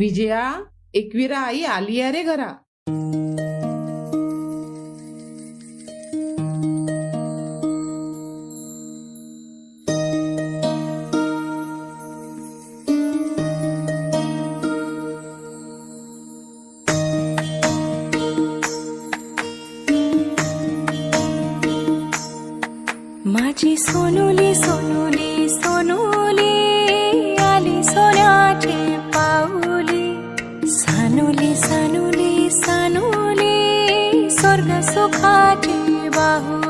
विजया एकविरा आई आली अरे घरा. माझी सोनोली सोनुली. स्वर्ग सुखाची बाहू.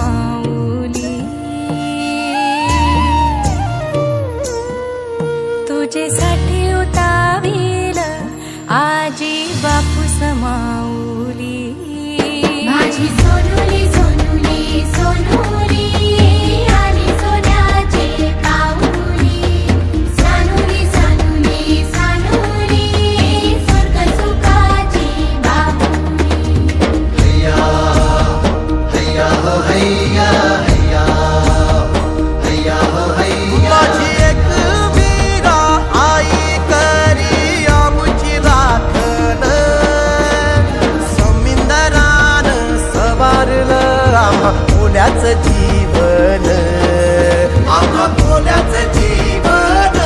कोल्याच जीवन. आम्हा कोल्याच जीवन.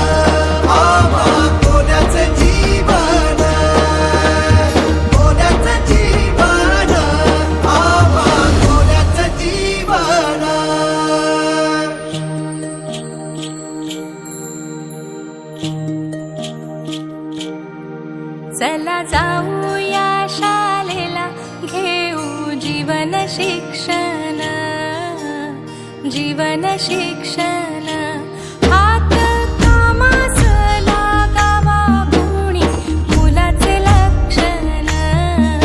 आम्हा कोल्याच जीवन. कोल्याच जीवन. आम्हा कोल्याच जीवन. चला जाऊया शालेला घेऊ जीवन शिक्षण. जीवन शिक्षण